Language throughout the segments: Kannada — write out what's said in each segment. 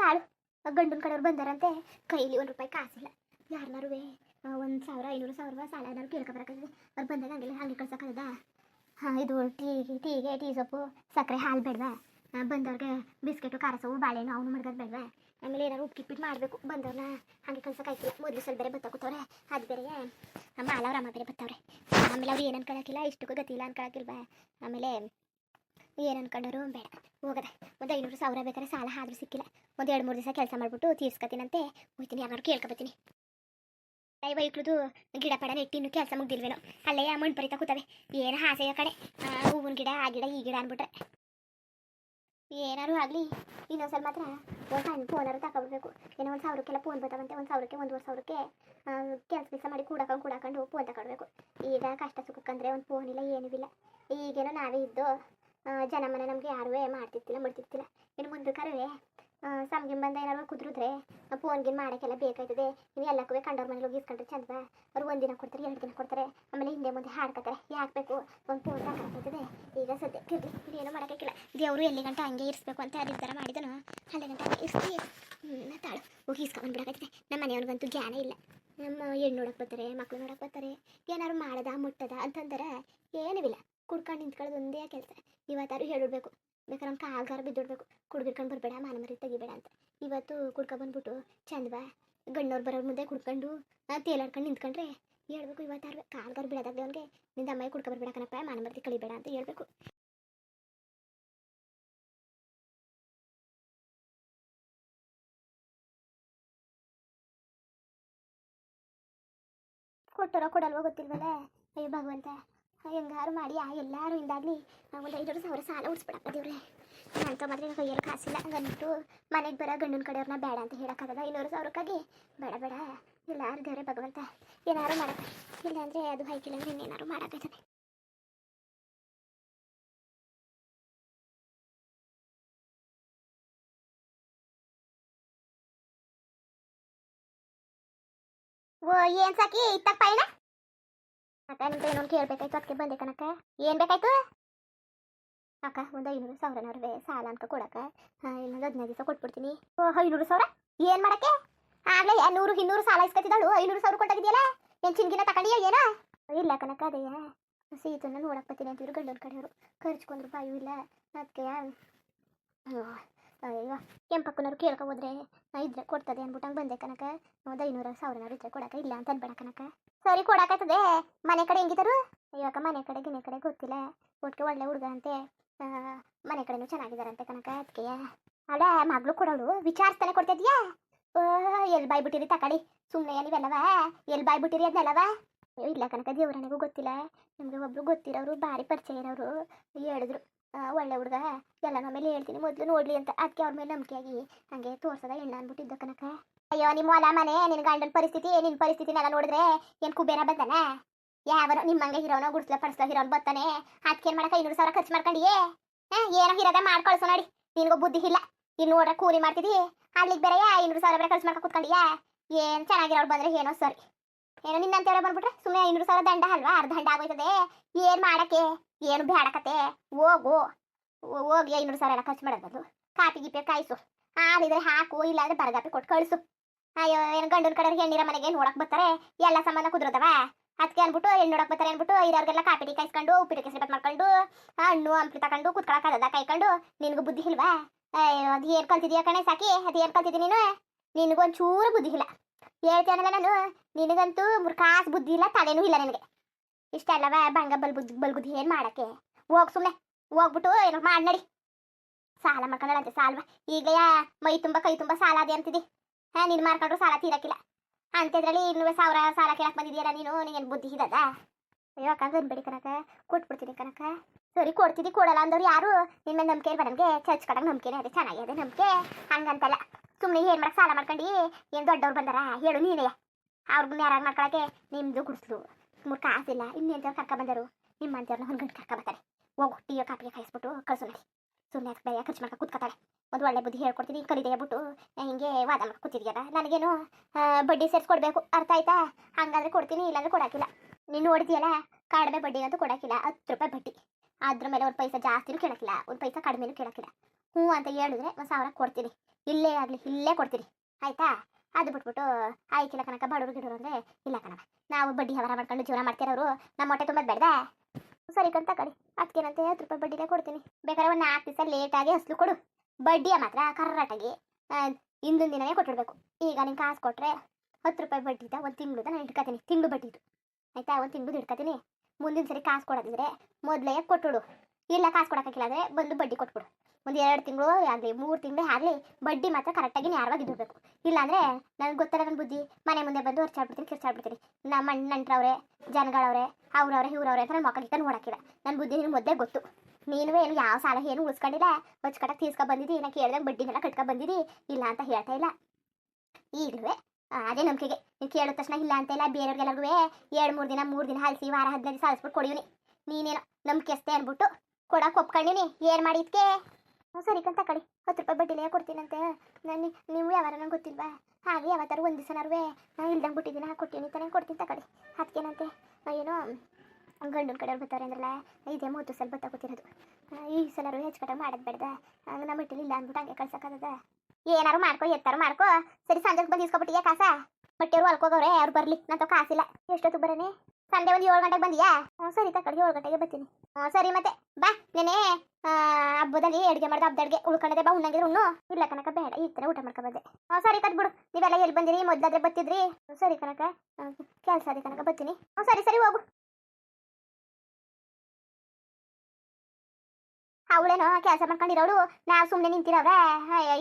ತಾಳು. ಗಂಡನ ಕಡೆಯವ್ರು ಬಂದಾರಂತೆ. ಕೈಲಿ ಒಂದು ರೂಪಾಯಿ ಕಾಸಿಲ್ಲ. ಯಾರನ್ನಾರು ಒಂದು ಸಾವಿರ, ಐನೂರು ಸಾವಿರ ಸಾಲ ಏನಾದ್ರು ಕೇಳ್ಕೊಬರಕ್ಕಾಗಿದೆ ಅವ್ರು ಬಂದಾಗ ಹಂಗಿಲ್ಲ ಹಂಗೆ ಕಳ್ಸೋಕ್ಕದ ಹಾಂ, ಇದು ಟೀ, ಟೀಗೆ ಟೀ ಸೊಪ್ಪು, ಸಕ್ಕರೆ ಹಾಲು ಬೇಡವಾ? ಬಂದವ್ರಿಗೆ ಬಿಸ್ಕೆಟು, ಖಾರ ಸೊಪ್ಪು, ಬಾಳೆಹಣ್ಣು ಅವನು ಮಡ್ಗೋದು ಬೇಡವಾ? ಆಮೇಲೆ ಏನಾರು ಉಪ್ಪು ಕಿಪ್ಪಿಟ್ಟು ಮಾಡಬೇಕು. ಬಂದವ್ರನ್ನ ಹಾಗೆ ಕಳ್ಸೋಕ್ಕಾಯ್ತಿಲ್ಲ. ಮೊದಲು ಸ್ವಲ್ಪ ಬೇರೆ ಬತ್ತ ಕೂತವ್ರೆ. ಅದು ಬೇರೆ ಮಾಲ ಅವ್ರ ಅಮ್ಮ ಬೇರೆ ಬತ್ತವ್ರೆ. ಆಮೇಲೆ ಅವ್ರು ಏನು ಅನ್ಕೊಳಕಿಲ್ಲ ಇಷ್ಟಕ್ಕೂ ಗತಿ ಇಲ್ಲ ಅನ್ಕೊಳಕಿಲ್ವಾ? ಆಮೇಲೆ ಏನು ಅನ್ಕೊಂಡರು? ಬೇಡ. ಹೋಗದೆ. ಒಂದು ಐನೂರು ಸಾವಿರ ಬೇಕಾದ್ರೆ ಸಾಲ ಆದರೂ ಸಿಕ್ಕಿಲ್ಲ. ಒಂದು ಎರಡು ಮೂರು ದಿವಸ ಕೆಲಸ ಮಾಡ್ಬಿಟ್ಟು ತೀರ್ಸ್ಕೊತೀನಂತೆ ಹೋಗ್ತೀನಿ ಯಾರು ಕೇಳ್ಕೊಬತ್ತೀನಿ. ಕೈ ಬೈಕ್ಳದು ಗಿಡ ಪಡ ನೆಟ್ಟಿ ಇನ್ನೂ ಕೆಲಸ ಮುಗ್ದಿಲ್ವೇನೋ. ಅಲ್ಲೇ ಮಣ್ಣು ಪರಿತಾ ಕೂತವೆ. ಏನು ಆಸೆಯ ಕಡೆ? ಹೂವಿನ ಗಿಡ ಆ ಗಿಡ ಈ ಗಿಡ ಅಂದ್ಬಿಟ್ರೆ ಏನಾರು ಆಗಲಿ. ಇನ್ನೊಂದ್ಸಲ ಮಾತ್ರ ಒಂದು ಸಣ್ಣ ಫೋನಾರು ತಗೊಬಿಡ್ಬೇಕು ಏನೋ ಒಂದು ಸಾವಿರಕ್ಕೆಲ್ಲ ಫೋನ್ ಬರ್ತಾವಂತೆ. ಒಂದು ಸಾವಿರಕ್ಕೆ ಒಂದೂವರೆ ಸಾವಿರಕ್ಕೆ ಕೆಲಸ ಕೆಲಸ ಮಾಡಿ ಕೂಡಕೊಂಡು ಕೂಡಕೊಂಡು ಫೋನ್ ತಗೊಳ್ಬೇಕು ಈಗ ಕಷ್ಟ ಸುಖಕ್ಕಂದ್ರೆ ಒಂದು ಫೋನ್ ಇಲ್ಲ ಏನೂ ಇಲ್ಲ. ಈಗೇನೋ ನಾವೇ ಇದ್ದು ಆ, ಜನ ಮನೆ ನಮಗೆ ಯಾರುವೇ ಮಾಡ್ತಿರ್ತಿಲ್ಲ ಮಾಡ್ತಿರ್ತಿಲ್ಲ ಇನ್ನು ಮುಂದೆ ಕರುವೆ ಸಮ್ಗೆ ಬಂದ ಏನಾರು ಫೋನ್ ಫೋನ್ಗಿನ್ ಮಾಡೋಕ್ಕೆಲ್ಲ ಬೇಕಾಯ್ತದೆ. ಇನ್ನು ಎಲ್ಲಕ್ಕೂ ಕಂಡವ್ರ ಮನೇಲಿ ಹೋಗಿ ಇಸ್ಕೊಂಡ್ರೆ ಚಂದ ಅವ್ರು ಒಂದಿನ ಕೊಡ್ತಾರೆ, ಎರಡು ದಿನ ಕೊಡ್ತಾರೆ. ಆಮೇಲೆ ಹಿಂದೆ ಮುಂದೆ ಹಾಡ್ಕೊತಾರೆ ಯಾಕೆ ಬೇಕು? ಒಂದು ಫೋನ್ ಸಾಕಾಗ್ತದೆ ಈಗ ಸದ್ಯಕ್ಕೆ ಏನು ಮಾಡೋಕ್ಕಿಲ್ಲ ದೇವರು ಎಲ್ಲಿ ಗಂಟ ಹಂಗೆ ಇರಿಸ್ಬೇಕು ಅಂತ ಥರ ಮಾಡಿದನು. ಅಲ್ಲಿ ಗಂಟ ಹ್ಞೂ ತಾಳು. ಹೋಗಿ ಇಸ್ಕೊಂಡ್ಬಿಡಕೈತೆ ನಮ್ಮ ಮನೆಯವ್ರಿಗಂತೂ ಜ್ಞಾನ ಇಲ್ಲ. ನಮ್ಮ ಹೆಣ್ಣು ನೋಡಕ್ಕೆ ಬರ್ತಾರೆ, ಮಕ್ಳು ನೋಡಕ್ಕೆ ಬರ್ತಾರೆ. ಏನಾರು ಮಾಡದ, ಮುಟ್ಟದ ಅಂತಂದ್ರೆ ಏನೂ ಇಲ್ಲ. ಕುಡ್ಕೊಂಡು ನಿಂತ್ಕೊಳ್ಳೋದು ಒಂದೇ ಕೆಲಸ. ಇವತ್ತಾರು ಹೇಳಿಡ್ಬೇಕು ಬೇಕಾದ್ರೆ ಅವ್ನು ಕಾಲ್ಗಾರ ಬಿದ್ದಿಡ್ಬೇಕು. ಕುಡ್ಗಿಡ್ಕೊಂಡು ಬರಬೇಡ ಮಾನಮರಿ ತೆಗಿಬೇಡ ಅಂತ. ಇವತ್ತು ಕುಡ್ಕೊ ಬಂದ್ಬಿಟ್ಟು ಚಂದವಾ ಗಣ್ಣವ್ರು ಬರೋರ ಮುಂದೆ ಕುಡ್ಕೊಂಡು ತೇಲಾಡ್ಕೊಂಡು ನಿಂತ್ಕೊಂಡ್ರೆ ಹೇಳ್ಬೇಕು ಇವತ್ತಾರು. ಕಾಲ್ಗಾರ ಬಿಡೋದಾಗ್ಲಿ ಅವ್ನಿಗೆ. ನಿಂದ ಅಮ್ಮಾಯಿ ಕುಡ್ಕೊ ಬರ್ಬೇಡ ಕಣಪ್ಪ ಮಾನಮರಿ ಕಳಿಬೇಡ ಅಂತ ಹೇಳ್ಬೇಕು. ಕೊಟ್ಟರೋ ಕೊಡಲ್ವೋ ಗೊತ್ತಿಲ್ವಲ್ಲ ಅಯ್ಯೋ ಭಗವಂತ. ಹೆಂಗಾರು ಮಾಡಿ, ಆ ಎಲ್ಲಾರು ಇಂದಾಗ್ಲಿ ಒಂದು ಐನೂರು ಸಾವಿರ ಸಾಲ ಉಡ್ಸ್ಬಿಡಪ್ಪ ದೇವ್ರೆ. ಅಂತ ಮಾತ್ರ ಕೈಯಲ್ಲಿ ಕಾಸಿಲ್ಲ. ಹಂಗನ್ಬಿಟ್ಟು ಮನೆಗೆ ಬರೋ ಗಂಡನ ಕಡೆಯವ್ರನ್ನ ಬೇಡ ಅಂತ ಹೇಳೋಕ್ಕಾಗದ ಐನೂರು ಸಾವಿರಕ್ಕಾಗಿ ಬೇಡ ಬೇಡ. ಎಲ್ಲಾರು ದೇವ್ರೆ, ಭಗವಂತ. ಏನಾರು ಮಾಡಕ್ಕೆ ಇಲ್ಲಾಂದ್ರೆ ಅದು ಹೈಕಿಲ್ಲ ಅಂದ್ರೆ ಇನ್ನೇನಾರು ಮಾಡೋಕ್ಕಾಯ್ತದೆ. ಓ, ಏನ್ ಸಾಕಿ? ಇತ್ತಪ್ಪ ಪೈನ ಅಕ್ಕ ನಿಮ್ಗೆ ಏನೋ ಕೇಳ್ಬೇಕಾಯ್ತು ಅದಕ್ಕೆ ಬಂದೆ ಕಣಕ್ಕ. ಏನು ಬೇಕಾಯ್ತು? ಅಕ್ಕ, ಒಂದು ಐನೂರು ಸಾವಿರನವ್ರವೆ ಸಾಲ ಅಂತ ಕೊಡಕ್ಕ. ಇನ್ನೊಂದು ಹದಿನೈದು ದಿವಸ ಕೊಟ್ಬಿಡ್ತೀನಿ. ಓ, ಐನೂರು ಸಾವಿರ? ಏನ್ ಮಾಡಕ್ಕೆ? ಆಗ್ಲೇ ನೂರು, ಇನ್ನೂರು ಸಾಲ ಇಸ್ಕೊತಿದ್ದಾಳು ಐನೂರು ಸಾವಿರ ಕೊಟ್ಟಾಗಿದೆಯಲ್ಲ? ಏನು ಚಿನ್ಗಿನ ತಗೊಂಡಿಯ ಏನೋ? ಇಲ್ಲ ಕಣಕ್ಕ, ಅದೇಯ? ಸೀತನ್ನ ನೋಡಕ್ ಬರ್ತೀನಿ ಅಂತಿದ್ರು ಗಂಡನ ಕಡೆಯವರು. ಖರ್ಚ್ಕೊಂಡ್ರು ಬಾಯು ಇಲ್ಲ. ಅದಕ್ಕೆ ಅಯ್ಯೋ ಕೆಂಪಕ್ಕನವ್ರು ಕೇಳ್ಕೊ ಹೋದ್ರೆ ಇದ್ರೆ ಕೊಡ್ತದೆ ಅನ್ಬಿಟ್ಟು ಹಂಗೆ ಬಂದೆ ಕನಕ ಒಂದು ಐನೂರು ಸಾವಿರನಾರು ಇದ್ರೆ ಕೊಡಕ ಇಲ್ಲ ಅಂತ ಅನ್ಬೇಡ ಕನಕ ಸರಿ, ಕೊಡಕಾಯ್ತದೆ. ಮನೆ ಕಡೆ ಹೆಂಗಿದ್ರು? ಇವಾಗ ಮನೆ ಕಡೆ, ಗಿನೆ ಕಡೆ ಗೊತ್ತಿಲ್ಲ. ಒಟ್ಟಿಗೆ ಒಳ್ಳೆ ಹುಡುಗ ಅಂತೆ. ಮನೆ ಕಡೆನೂ ಚೆನ್ನಾಗಿದಾರಂತೆ ಕನಕ ಅದಕ್ಕೆ. ಅಲ್ಲ, ಮಗಳು ಕೊಡೋಳು? ವಿಚಾರಿಸ್ತಾನೆ ಕೊಡ್ತಿದ್ಯಾ? ಎಲ್ಲಿ ಬಾಯ್ ಬಿಟ್ಟಿರಿ ತಕಳಿ. ಸುಮ್ಮನೆ ನೀವೆಲ್ಲವ ಎಲ್ಲಿ ಬಾಯ್ ಬಿಟ್ಟಿರಿ ಅದನ್ನೆಲ್ಲವ ಇಲ್ಲ ಕನಕ ದೇವ್ರನಿಗೂ ಗೊತ್ತಿಲ್ಲ. ನಿಮಗೆ ಒಬ್ರು ಗೊತ್ತಿರೋರು, ಭಾರಿ ಪರಿಚಯ ಇರೋರು ಹೇಳಿದ್ರು. ಒಳ್ಳೆ ಹುಡುಗ. ಎಲ್ಲ ನಮ್ಮ ಮೇಲೆ ಹೇಳ್ತೀನಿ, ಮೊದಲು ನೋಡ್ಲಿ ಅಂತ. ಅದಕ್ಕೆ ಅವ್ರ ಮೇಲೆ ನಂಬಿಕೆಯಾಗಿ ಹಂಗೆ ತೋರ್ಸದ ಹೆಣ್ಣ ಅನ್ಬಿಟ್ಟಿದ್ದ ಕನಕ ಅಯ್ಯೋ, ನಿಮ್ಮ ಹೊಲ ಮನೆ ನಿನ್ನ ಗಂಡನ ಪರಿಸ್ಥಿತಿ, ನಿನ್ ಪರಿಸ್ಥಿತಿನೆಲ್ಲ ನೋಡಿದ್ರೆ ಏನು ಕುಬೇರ ಬಂದನ? ಯಾವನೋ ನಿಮ್ಮಂಗೆ ಹಿರೋನೋ ಗುಡ್ಸ್ಲ ಪಡಿಸ್ಲ ಹೀರೋನ್ ಬರ್ತಾನೆ ಅದಕ್ಕೇನು ಮಾಡಕ ಐನೂರು ಸಾವಿರ ಖರ್ಚು ಮಾಡ್ಕೊಂಡಿಯೇ? ಹಾ, ಏನೋ ಹೀರದ ಮಾಡ್ಕೊಳ್ಸು ಕಳ್ಸೋ ನೋಡಿ. ನಿನ್ಗೂ ಬುದ್ಧಿ ಇಲ್ಲ. ಇಲ್ಲಿ ನೋಡ್ರೆ ಕೂಲಿ ಮಾಡ್ತಿದಿ. ಅಲ್ಲಿಗೆ ಬೇರೆ ಐನೂರು ಸಾವಿರ ಬೇರೆ ಖರ್ಚು ಮಾಡ್ಕೊ ಕುತ್ಕೊಂಡಿಯಾ? ಏನ್ ಚೆನ್ನಾಗಿರೋಳು ಬಂದ್ರೆ ಏನೋ ಸರಿ. ಏನೋ ನಿನ್ನಂತೇಳ ಬಂದ್ಬಿಟ್ರೆ ಸುಮ್ಮನೆ ಐನೂರು ಸಾವಿರ ದಂಡ ಅಲ್ವಾ? ಅರ್ಧ ದಂಡ ಆಗೋಯ್ತದೆ. ಏನು ಮಾಡಕ್ಕೆ? ಏನು ಬೇಡಕತೆ? ಹೋಗು. ಹೋಗಿ ಐನೂರು ಸಾವಿರ ಎಲ್ಲ ಖರ್ಚು ಮಾಡೋದು ಕಾಪಿ ಗಿಪೆ ಕಾಯಿಸು. ಹಾಲಿದ್ರೆ ಹಾಕು, ಇಲ್ಲಾಂದ್ರೆ ಬರಗಾಪಿ ಕೊಟ್ಟು ಕಳಿಸು. ಅಯ್ಯೋ, ಏನು ಗಂಡನ ಕಡೆ ಹೆಣ್ಣಿರ ಮನೆಗೆ ನೋಡಕ್ ಬರ್ತಾರೆ? ಎಲ್ಲ ಸಂಬಂಧ ಕುದುರದವ? ಅದಕ್ಕೆ ಅನ್ಬಿಟ್ಟು ಹೆಣ್ಣು ನೋಡಕ್ ಬರ್ತಾರೆ ಅಂದ್ಬಿಟ್ಟು ಇರೋರ್ಗೆಲ್ಲ ಕಾಪಿ ಕಾಯಿಸ್ಕೊಂಡು, ಉಪ್ಪಿಟ್ಟು ಕೆಸರಿ ಬಾತ್ ಮಾಡ್ಕೊಂಡು, ಹಣ್ಣು ಹಂಪಿ ತಕೊಂಡು ಕುತ್ಕೊಳಕ್ಕದ ಕಾಯ್ಕೊಂಡು ನಿನ್ಗೂ ಬುದ್ಧಿ ಇಲ್ವಾ? ಅಯ್ಯೋ, ಅದು ಏನ್ ಕಲ್ತಿದ್ಯಾ ಕಣೆ ಸಾಕಿ? ಅದು ಏನ್ ಕಲ್ತಿದ್ದಿ ನೀನು? ನಿನಗೊಂಚೂರು ಬುದ್ಧಿ ಇಲ್ಲ. ಹೇಳ್ತೇನಲ್ಲ ನಾನು, ನಿನಗಂತೂ ಮುರ್ಕಾಸು ಕಾಸು ಬುದ್ಧಿ ಇಲ್ಲ, ತಲೆನೂ ಇಲ್ಲ ನಿನಗೆ. ಇಷ್ಟೆಲ್ಲವ ಬಂಗ ಬಲ್ಬುದ್ ಬಲ್ಗುದ್ ಏನು ಮಾಡಕ್ಕೆ? ಹೋಗ್ ಸುಮ್ಮನೆ ಹೋಗ್ಬಿಟ್ಟು ಏನೋ ಮಾಡಿ ನಡಿ. ಸಾಲ ಮಾಡ್ಕೊಂಡಳಂತೆ ಸಾಲ್ವ ಈಗ ಮೈ ತುಂಬ, ಕೈ ತುಂಬ ಸಾಲ ಅದೇ ಅಂತಿದಿ. ಹಾ, ನೀನು ಮಾರ್ಕೊಂಡ್ರು ಸಾಲ ತೀರಕ್ಕಿಲ್ಲ ಅಂತಿದ್ರಲ್ಲಿ ಇನ್ನೂ ಸಾವಿರ ಸಾಲ ಕೇಳಕ್ ಬಂದಿದ್ದೀರಾ ನೀನು ನಿಂಗೇನು ಬುದ್ಧಿ ಇದ್ದದ? ಅಯ್ಯೋ, ಅಕ್ಕ ಗನ್ಬೇಡಿ ಕನಕ ಕೊಟ್ಬಿಡ್ತೀನಿ ಕನಕ ಸರಿ ಕೊಡ್ತಿದ್ದಿ ಕೊಡಲ್ಲ ಅಂದವ್ರು ಯಾರು? ನಿನ್ನ ನಂಬಿಕೆ ಇಲ್ವ ನಮಗೆ? ಚರ್ಚ್ ಕಡಂಗ್ ನಂಬಿಕೆನೇ ಅದೇ, ಚೆನ್ನಾಗಿದೆ ನಂಬಿಕೆ. ಹಂಗಂತಲ್ಲ. ಸುಮ್ಮನೆ ಏನು ಮಾಡಕ್ಕೆ ಸಾಲ ಮಾಡ್ಕೊಂಡು? ಏನು ದೊಡ್ಡವ್ರು ಬಂದಾರ? ಹೇಳು ನೀನೇ. ಅವ್ರನ್ನ ಯಾರಾಗ ಮಾಡ್ಕೊಳಕ್ಕೆ? ನಿಮ್ಮದು ಗುಡಿಸ್ಲು ಮೂರು ಕಾಸಿಲ್ಲ ಇನ್ನೆಂತ ಕರ್ಕ ಬಂದರು. ನಿಮ್ಮಂತವ್ರನ್ನ ಹೊಂದ್ಕೊಂಡು ಕರ್ಕ ಬರ್ತಾರೆ. ಹೋಗು ಟೀಯೋ ಕಾಪಿಗೆ ಕಾಯಿಸ್ಬಿಟ್ಟು ಕಳಿಸು ನೋಡಿ. ಸುಮ್ಮನೆ ಬೇರೆ ಖರ್ಚು ಮಾಡ್ಕೊ ಕೂತ್ಕೊತಾಳೆ. ಒಂದು ಒಳ್ಳೆ ಬುದ್ಧಿ ಹೇಳ್ಕೊಡ್ತೀನಿ ಕಲಿದೆ ಬಿಟ್ಟು ಹಿಂಗೆ ವಾದ ಮಾಡ್ಕೊ ಕೂತಿದ್ಯಲ್ಲ, ನನಗೇನು ಬಡ್ಡಿ ಬಡ್ಡಿ ಸೇರಿಸ್ಕೊಡ್ಬೇಕು, ಅರ್ಥ ಆಯ್ತಾ? ಹಂಗಾದ್ರೆ ಕೊಡ್ತೀನಿ, ಇಲ್ಲಾಂದ್ರೆ ಕೊಡಾಕಿಲ್ಲ ನೀನು ಹೊಡ್ತೀಯಲ್ಲ ಕಡಿಮೆ ಬಡ್ಡಿಗಂತೂ ಕೊಡಾಕಿಲ್ಲ ಹತ್ತು ರೂಪಾಯಿ ಬಡ್ಡಿ. ಅದ್ರ ಮೇಲೆ ಒಂದು ಪೈಸಾ ಜಾಸ್ತಿನೂ ಕೇಳೋಕ್ಕಿಲ್ಲ, ಒಂದು ಪೈಸಾ ಕಡಿಮೆನೂ ಕೇಳೋಕ್ಕಿಲ್ಲ. ಹ್ಞೂ ಅಂತ ಹೇಳಿದ್ರೆ ಒಂದು ಸಾವಿರ ಕೊಡ್ತೀನಿ. ಇಲ್ಲೇ ಆಗಲಿ, ಇಲ್ಲೇ ಕೊಡ್ತೀನಿ. ಆಯ್ತಾ? ಅದು ಬಿಟ್ಬಿಟ್ಟು ಆಯ್ಕಿಲ್ಲ ಕನಕ ಬಡವ್ರು ಗಿಡರು ಅಂದ್ರೆ ಇಲ್ಲ ಕಣವ ನಾವು ಬಡ್ಡಿ ಹವರ ಮಾಡ್ಕೊಂಡು ಜೀವನ ಮಾಡ್ತಿರೋರು ನಮ್ಮ ಹೊಟ್ಟೆ ತುಂಬದ್ ಬೇಡ ಸರಿ ಕಂತ ಕಡಿ ಏನಂತ ಹತ್ತು ರೂಪಾಯಿ ಬಡ್ಡಿನೇ ಕೊಡ್ತೀನಿ. ಬೇಕಾದ್ರೆ ಒಂದು ನಾಲ್ಕು ದಿವಸ ಲೇಟಾಗಿ ಹಸ್ಲು ಕೊಡು. ಬಡ್ಡಿಯ ಮಾತ್ರ ಕರ್ರಾಟಾಗಿ ಹಿಂದಿನ ದಿನವೇ ಕೊಟ್ಟಿಡ್ಬೇಕು ಈಗ ನಿಂಗೆ ಕಾಸು ಕೊಟ್ಟರೆ ಹತ್ತು ರೂಪಾಯಿ ಬಡ್ಡಿದ ಒಂದು ತಿಂಗಳು ನಾನು ಇಟ್ಕೊತೀನಿ ತಿಂಗಳು ಬಡ್ಡಿದು. ಆಯ್ತಾ? ಒಂದು ತಿಂಗಳು ಇಟ್ಕೊತೀನಿ ಮುಂದಿನ ಸರಿ ಕಾಸು ಕೊಡೋದಿದ್ರೆ ಮೊದಲೇ ಕೊಟ್ಬಿಡು ಇಲ್ಲ ಕಾಸು ಕೊಡೋಕ್ಕಾಗಿಲ್ಲ ಅಂದರೆ ಬಂದು ಬಡ್ಡಿ ಕೊಟ್ಬಿಡು. ಒಂದು ಎರಡು ತಿಂಗಳು ಆಗಲಿ ಮೂರು ತಿಂಗಳು ಆಗಲಿ ಬಡ್ಡಿ ಮಾತ್ರ ಕರೆಕ್ಟಾಗಿ ನೇರವಾಗಿ ಇದ್ದಿರಬೇಕು. ಇಲ್ಲಾಂದರೆ ನನಗೆ ಗೊತ್ತಲ್ಲ ನನ್ನ ಬುದ್ಧಿ. ಮನೆ ಮುಂದೆ ಬಂದು ಹೊರ್ಚಾಡ್ಬಿಡ್ತೀನಿ ಕಿರ್ಚಾಡ್ಬಿಡ್ತೀನಿ. ನಮ್ಮ ಅಣ್ಣ, ನಂಟ್ರವ್ರೆ, ಜನಗಳವ್ರೆ, ಅವ್ರವ್ರೆ, ಇವ್ರವ್ರೆ ಅಂತ ನನ್ನ ಮಕ್ಕಳಿಗೆ ನೋಡೋಕ್ಕಿಲ್ಲ. ನನ್ನ ಬುದ್ಧಿ ನಿನ್ನ ಮೊದಲೇ ಗೊತ್ತು. ನೀನು ಏನು ಯಾವ ಸಾಲ ಏನು ಉಳಿಸ್ಕೊಂಡಿಲ್ಲ? ಹೊಚ್ಕಟ್ಟಕ್ಕೆ ತೀರ್ಸ್ಕೊ ಬಂದಿದ್ದಿ ಕೇಳ್ದಂಗೆ ಬಡ್ಡಿನೆಲ್ಲ ಕಟ್ಕೊ ಬಂದಿದ್ದಿ ಇಲ್ಲ ಅಂತ ಹೇಳ್ತಾ ಇಲ್ಲ. ಈಗಲೂ ಅದೇ ನಂಬಿಕೆಗೆ. ನೀನು ಕೇಳಿದ ತಕ್ಷಣ ಇಲ್ಲ ಅಂತ ಇಲ್ಲ ಬೇರೆಯವ್ರಿಗೆಲ್ಲರಿಗೂ ಎರಡು, ಮೂರು ದಿನ ಮೂರು ದಿನ ಹಲ್ಸಿ ವಾರ ಹದಿನೈದು ಸಾಲಿಸ್ಬಿಟ್ಟು ಕೊಡಿವ್ನಿ. ನೀನೇನೋ ನಂಬಿಕೆ ಅಷ್ಟೇ ಅಂದ್ಬಿಟ್ಟು ಕೊಡಕ್ಕೆ ಒಪ್ಕೊಂಡಿನಿ. ಏನು ಮಾಡಿದ್ಕೆ? ಹ್ಞೂ ಸರಿ ಕಂತ ಕಡಿ ಹತ್ತು ರೂಪಾಯಿ ಬಡ್ಡಿಲೇ ಕೊಡ್ತೀನಂತೆ. ನಾನು ನೀವು ಯಾವಾರ ನಂಗೆ ಗೊತ್ತಿಲ್ವಾ? ಹಾಗೆ ಯಾವತ್ತಾರು ಒಂದು ದಿವಸನಾರುವೆ ಇಲ್ದಂಗೆ ಬಿಟ್ಟಿದ್ದೀನಿ ಕೊಟ್ಟಿನಿ ತಾನೇ ಕೊಡ್ತೀನಿ ತಗೊಳ್ಳಿ. ಅದಕ್ಕೇನಂತೆ ಏನು ಗಂಡನ ಕಡೆಯವ್ರು ಬರ್ತಾರೆ ಅಂದ್ರಲ್ಲ, ಇದೇ ಮೂವತ್ತು ಸಲ ಬತ್ತ ಕೂತಿರೋದು ಈ ಸಲರು ಹೆಚ್ಚು ಕಡೆ ಮಾಡೋದು ಬೇಡ್ದ. ನಮ್ಮ ಇಲ್ಲ ಅಂದ್ಬಿಟ್ಟು ಹಂಗೆ ಕಳ್ಸಕ್ಕಾಗದ. ಏನಾರು ಮಾಡ್ಕೊ, ಎತ್ತಾರು ಮಾಡ್ಕೊ. ಸರಿ ಸಂಜೆಗೆ ಬಂದು ಇಸ್ಕೊಬಿಟ್ಟಿಯಾ ಕಾಸ? ಬಟ್ಟೆಯವರು ಅಲ್ಕೋಗವ್ರೆ ಅವ್ರು ಬರಲಿ ನಂತ ಕಾಸಿಲ್ಲ. ಎಷ್ಟೊತ್ತು ಬರೋನೆ ಸಂಡೆ ಒಂದು ಏಳು ಗಂಟೆಗೆ ಬಂದಿಯಾ? ಹ್ಞೂ ಸರಿ ತಕ್ಕಡಿ ಏಳು ಗಂಟೆಗೆ ಬರ್ತೀನಿ. ಹ್ಞೂ ಸರಿ ಮತ್ತೆ, ಬಾ, ನೆನೆ. ಹಬ್ಬದಲ್ಲಿ ಅಡುಗೆ ಮಾಡಿದ, ಹಬ್ಬದ ಅಡುಗೆ ಉಳ್ಕೊಂಡದೆ ಬಾ, ಉಣ್ಣಂಗಿದ್ರು ಉಣ್ಣು. ಇಲ್ಲ ಕನಕ ಬೇಡ, ಈ ಥರ ಊಟ ಮಾಡ್ಕೊ ಬಂದೆ. ಹ್ಞೂ ಸರಿ ಕಟ್ಬಿಡು ನೀವೆಲ್ಲ ಎಲ್ಲಿ ಬಂದಿರಿ? ಮೊದಲಾದ್ರೆ ಬತ್ತಿದ್ರಿ ಸರಿ ಕನಕ ಕೆಲಸ ಅದೇ ಕನಕ ಬರ್ತೀನಿ. ಹ್ಞೂ ಸರಿ ಸರಿ, ಹೋಗು. ಅವಳೇನೋ ಕೆಲಸ ಮಾಡ್ಕೊಂಡಿರೋಳು ನಾವು ಸುಮ್ಮನೆ ನಿಂತಿರವ್ರೆ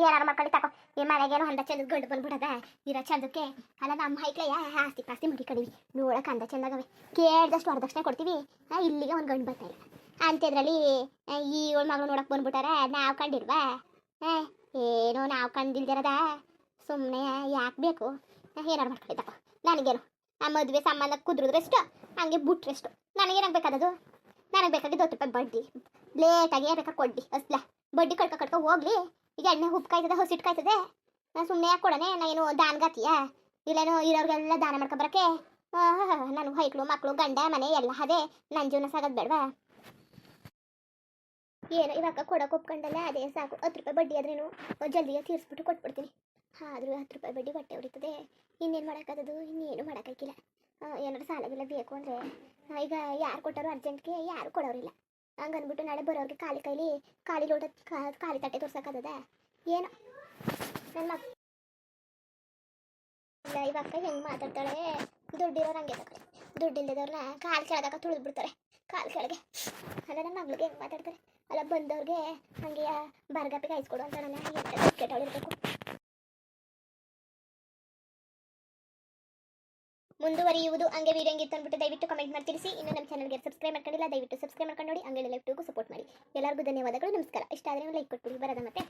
ಏನಾರು ಮಾಡ್ಕೊಂಡು ತಕೋ. ಈ ಮನೆಗೇನೋ ಅಂದ ಚಂದ ಗಂಡು ಬಂದ್ಬಿಡದ ಇರೋ ಚಂದಕ್ಕೆ. ಅಲ್ಲ ನಮ್ಮ ಹೈಕ್ಲೆಯ ಆಸ್ತಿ ಪಾಸ್ತಿ ಮುಗಿ ಕಡಿವಿ ನೋಡಕ್ಕೆ ಅಂದ ಚಂದಾಗವೆ. ಕೇಳ್ದಷ್ಟು ವರದಕ್ಷಿಣೆ ಕೊಡ್ತೀವಿ. ಇಲ್ಲಿಗೆ ಒಂದು ಗಂಡು ಬರ್ತಾ ಇಲ್ಲ. ಅಂಥದ್ರಲ್ಲಿ ಈ ಇವಳ ಮಗಳು ನೋಡಕ್ಕೆ ಬಂದ್ಬಿಟ್ಟಾರ ನಾವು ಕಂಡಿಲ್ವಾ? ಏನೋ ನಾವು ಕಂಡಿಲ್ದಿರದ? ಸುಮ್ಮನೆ ಯಾಕೆ ಬೇಕು? ಏನಾರು ಮಾಡ್ಕೊಂಡಿದ್ದಪ್ಪ. ನನಗೇನು, ಆ ಮದುವೆ ಸಂಬಂಧ ಕುದ್ರದ್ರೆಷ್ಟು ಹಂಗೆ ಬಿಟ್ರೆಷ್ಟು ನನಗೇನಾಗ ಬೇಕಾದದು? ನನಗೆ ಬೇಕಾಗಿದ್ದು ಹತ್ತು ರೂಪಾಯಿ ಬಡ್ಡಿ. ಲೇಟಾಗಿ ಬೇಕಾದ್ರೆ ಕೊಡ್ಡಿ ಅಸ್ಲ. ಬಡ್ಡಿ ಕಟ್ಕ ಕಟ್ಕ ಹೋಗ್ಲಿ. ಈಗ ಎಣ್ಣೆ ಉಪ್ಪು ಕಾಯ್ತದೆ ಹೊಸಿಟ್ಟು ಕಾಯ್ತದೆ. ನಾ ಸುಮ್ಮನೆ ಯಾಕೆ ನಾನು ಏನು ದಾನ್ಗಾತಿಯಾ ಇಲ್ಲೇನೋ ಇರೋರಿಗೆಲ್ಲ ದಾನ ಮಾಡ್ಕೊಬರಕ್ಕೆ ನಾನು ಹೈಕ್ಳು ಮಕ್ಕಳು ಗಂಡ, ಮನೆ ಎಲ್ಲ ಅದೇ. ನನ್ನ ಜೀವನ ಸಾಗೋದು ಬೇಡವಾ? ಏನೋ, ಇವಾಗ ಕೊಡೋಕೆ ಒಪ್ಕೊಂಡಲ್ಲ ಅದೇ ಸಾಕು. ಹತ್ತು ರೂಪಾಯಿ ಬಡ್ಡಿ ಆದ್ರೇನು ಜಲ್ದಿಗೆ ತೀರಿಸ್ಬಿಟ್ಟು ಕೊಟ್ಬಿಡ್ತೀನಿ. ಆದರೂ ಹತ್ತು ರೂಪಾಯಿ ಬಡ್ಡಿ ಬಟ್ಟೆ ಉಳಿತದೆ ಇನ್ನೇನು ಮಾಡೋಕ್ಕಾಗದು ಇನ್ನೇನು ಮಾಡೋಕ್ಕಾಗಿಲ್ಲ ಏನಾದ್ರು ಸಾಲಗಿಲ್ಲ ಬೇಕು ಅಂದರೆ ಈಗ ಯಾರು ಕೊಟ್ಟರು ಅರ್ಜೆಂಟ್ಗೆ ಯಾರು ಕೊಡೋರಿಲ್ಲ. ಹಂಗನ್ಬಿಟ್ಟು ನಾಳೆ ಬರೋರಿಗೆ ಖಾಲಿ ಕೈಲಿ ಖಾಲಿ ಲೋಟ ಖಾಲಿ ತಟ್ಟೆ ತೋರ್ಸೋಕ್ಕಾಗದ ಏನೋ? ನನ್ನ ಮಕ್ ಇವಾಗ ಹೆಂಗೆ ಮಾತಾಡ್ತಾಳೆ? ದುಡ್ಡಿರೋರು ಹಂಗೆ ತಗೊಳ್ಳಿ ದುಡ್ಡಿಲ್ಲದವ್ರನ್ನ ಕಾಲು ಕೆಳದಾಗ ತುಳಿದು ಬಿಡ್ತಾರೆ ಕಾಲು ಕೆಳಗೆ. ಅಲ್ಲ ಮಗಳಿಗೆ ಹೆಂಗೆ ಮಾತಾಡ್ತಾರೆ? ಅಲ್ಲ, ಬಂದವ್ರಿಗೆ ಹಂಗೆ ಬಾರ್ಗಾಪಿಗೆ ಐಸ್ಕೊಡು ಅಂತ ನನ್ನ ಕೆಟ್ಟವಳಿರ್ಬೇಕು ಮುಂದುವರಿಯುವುದು ಹಂಗೆ ವೀಡಿಯೋ ಹೆಂಗಿತ್ತು ಅಂದ್ಬಿಟ್ಟು ದಯವಿಟ್ಟು ಕಮೆಂಟ್ ಮಾಡಿ ತಿಳಿಸಿ. ಇನ್ನು ನಮ್ಮ ಚಾನಲ್ಗೆ ಸಬ್ಸ್ಕ್ರೈಬ್ ಮಾಡ್ಕೊಂಡಿಲ್ಲ, ದಯವಿಟ್ಟು ಸಬ್ಸ್ಕ್ರೈಬ್ ಮಾಡ್ಕೊಂಡು ನೋಡಿ ಹಂಗೆ ಲೈವ್ ಸಪೋರ್ಟ್ ಮಾಡಿ. ಎಲ್ಲರಿಗೂ ಧನ್ಯವಾದಗಳು, ನಮಸ್ಕಾರ. ಇಷ್ಟ ಆದರೆ ಲೈಕ್ ಕೊಟ್ಬಿಡಿ. ಬರೋದ ಮತ್ತೆ.